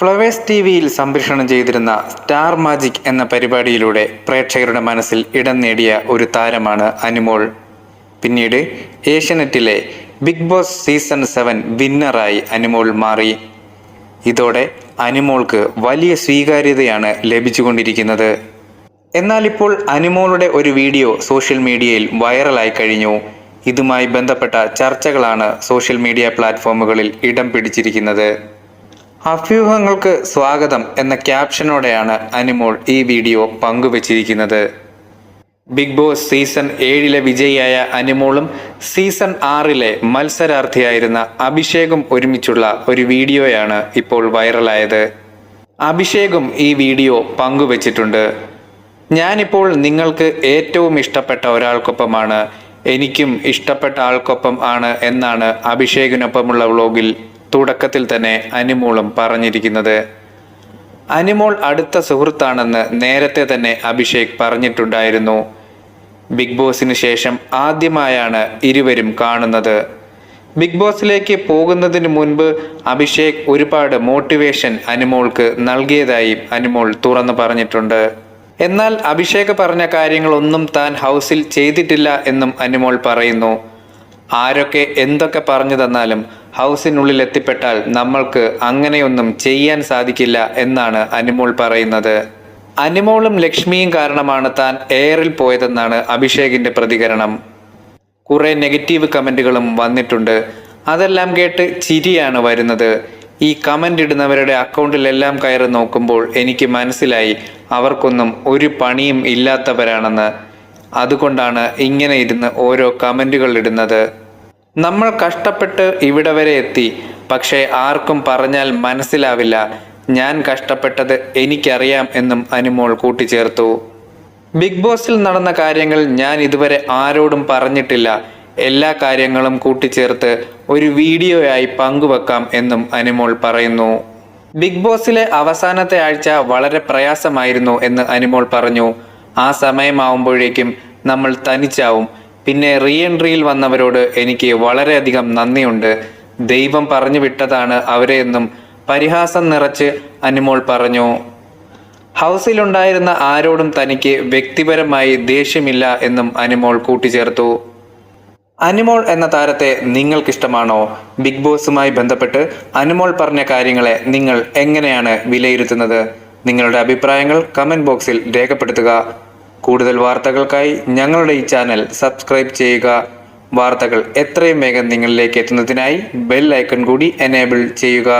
Flowers T വിയിൽ സംപ്രേഷണം ചെയ്തിരുന്ന സ്റ്റാർ മാജിക് എന്ന പരിപാടിയിലൂടെ പ്രേക്ഷകരുടെ മനസ്സിൽ ഇടം നേടിയ ഒരു താരമാണ് അനുമോൾ. പിന്നീട് ഏഷ്യനെറ്റിലെ ബിഗ് ബോസ് സീസൺ സെവൻ വിന്നറായി അനുമോൾ മാറി. ഇതോടെ അനുമോൾക്ക് വലിയ സ്വീകാര്യതയാണ് ലഭിച്ചുകൊണ്ടിരിക്കുന്നത്. എന്നാൽ ഇപ്പോൾ അനുമോളുടെ ഒരു വീഡിയോ സോഷ്യൽ മീഡിയയിൽ വൈറലായി കഴിഞ്ഞു. ഇതുമായി ബന്ധപ്പെട്ട ചർച്ചകളാണ് സോഷ്യൽ മീഡിയ പ്ലാറ്റ്ഫോമുകളിൽ ഇടം പിടിച്ചിരിക്കുന്നത്. അഭ്യൂഹങ്ങൾക്ക് സ്വാഗതം എന്ന ക്യാപ്ഷനോടെയാണ് അനിമോൾ ഈ വീഡിയോ പങ്കുവച്ചിരിക്കുന്നത്. ബിഗ് ബോസ് സീസൺ ഏഴിലെ വിജയിയായ അനിമോളും സീസൺ ആറിലെ മത്സരാർത്ഥിയായിരുന്ന അഭിഷേകും ഒരുമിച്ചുള്ള ഒരു വീഡിയോയാണ് ഇപ്പോൾ വൈറലായത്. അഭിഷേകും ഈ വീഡിയോ പങ്കുവച്ചിട്ടുണ്ട്. ഞാനിപ്പോൾ നിങ്ങൾക്ക് ഏറ്റവും ഇഷ്ടപ്പെട്ട ഒരാൾക്കൊപ്പമാണ്. എനിക്കും ഇഷ്ടപ്പെട്ട ആൾക്കൊപ്പം ആണ് എന്നാണ് അഭിഷേകിനൊപ്പമുള്ള വ്ലോഗിൽ തുടക്കത്തിൽ തന്നെ അനിമോളും പറഞ്ഞിരിക്കുന്നത്. അനിമോൾ അടുത്ത സുഹൃത്താണെന്ന് നേരത്തെ തന്നെ അഭിഷേക് പറഞ്ഞിട്ടുണ്ടായിരുന്നു. ബിഗ് ബോസിന് ശേഷം ആദ്യമായാണ് ഇരുവരും കാണുന്നത്. ബിഗ് ബോസിലേക്ക് പോകുന്നതിന് മുൻപ് അഭിഷേക് ഒരുപാട് മോട്ടിവേഷൻ അനിമോൾക്ക് നൽകിയതായി അനിമോൾ തുറന്നു പറഞ്ഞിട്ടുണ്ട്. എന്നാൽ അഭിഷേക് പറഞ്ഞ കാര്യങ്ങളൊന്നും താൻ ഹൗസിൽ ചെയ്തിട്ടില്ല എന്നും അനിമോൾ പറയുന്നു. ആരൊക്കെ എന്തൊക്കെ പറഞ്ഞു തന്നാലും ഹൗസിനുള്ളിൽ എത്തിപ്പെട്ടാൽ നമ്മൾക്ക് അങ്ങനെയൊന്നും ചെയ്യാൻ സാധിക്കില്ല എന്നാണ് അനിമോൾ പറയുന്നത്. അനിമോളും ലക്ഷ്മിയും കാരണമാണ് താൻ എയറിൽ പോയതെന്നാണ് അഭിഷേകിന്റെ പ്രതികരണം. കുറെ നെഗറ്റീവ് കമന്റുകളും വന്നിട്ടുണ്ട്. അതെല്ലാം കേട്ട് ചിരിയാണ് വരുന്നത്. ഈ കമന്റ് ഇടുന്നവരുടെ അക്കൗണ്ടിലെല്ലാം കയറി നോക്കുമ്പോൾ എനിക്ക് മനസ്സിലായി അവർക്കൊന്നും ഒരു പണിയും ഇല്ലാത്തവരാണെന്ന്. അതുകൊണ്ടാണ് ഇങ്ങനെ ഇരുന്ന് ഓരോ കമന്റുകൾ ഇടുന്നത്. നമ്മൾ കഷ്ടപ്പെട്ട് ഇവിടെ വരെ എത്തി. പക്ഷേ ആർക്കും പറഞ്ഞാൽ മനസ്സിലാവില്ല. ഞാൻ കഷ്ടപ്പെട്ടത് എനിക്കറിയാം എന്നും അനുമോൾ കൂട്ടിച്ചേർത്തു. ബിഗ് ബോസിൽ നടന്ന കാര്യങ്ങൾ ഞാൻ ഇതുവരെ ആരോടും പറഞ്ഞിട്ടില്ല. എല്ലാ കാര്യങ്ങളും കൂട്ടിച്ചേർത്ത് ഒരു വീഡിയോയായി പങ്കുവെക്കാം എന്നും അനുമോൾ പറയുന്നു. ബിഗ് ബോസിലെ അവസാനത്തെ ആഴ്ച വളരെ പ്രയാസമായിരുന്നു എന്ന് അനുമോൾ പറഞ്ഞു. ആ സമയമാവുമ്പോഴേക്കും നമ്മൾ തനിച്ചാവും. പിന്നെ റീ എൻട്രിയിൽ വന്നവരോട് എനിക്ക് വളരെയധികം നന്ദിയുണ്ട്. ദൈവം പറഞ്ഞു വിട്ടതാണ് അവരെ എന്നും പരിഹാസം നിറച്ച് അനുമോൾ പറഞ്ഞു. ഹൗസിലുണ്ടായിരുന്ന ആരോടും തനിക്ക് വ്യക്തിപരമായി ദേഷ്യമില്ല എന്നും അനുമോൾ കൂട്ടിച്ചേർത്തു. അനുമോൾ എന്ന താരത്തെ നിങ്ങൾക്കിഷ്ടമാണോ? ബിഗ് ബോസുമായി ബന്ധപ്പെട്ട് അനുമോൾ പറഞ്ഞ കാര്യങ്ങളെ നിങ്ങൾ എങ്ങനെയാണ് വിലയിരുത്തുന്നത്? നിങ്ങളുടെ അഭിപ്രായങ്ങൾ കമന്റ് ബോക്സിൽ രേഖപ്പെടുത്തുക. കൂടുതൽ വാർത്തകൾക്കായി ഞങ്ങളുടെ ഈ ചാനൽ സബ്സ്ക്രൈബ് ചെയ്യുക. വാർത്തകൾ എത്രയും വേഗം നിങ്ങളിലേക്ക് എത്തുന്നതിനായി ബെൽ ഐക്കൺ കൂടി എനേബിൾ ചെയ്യുക.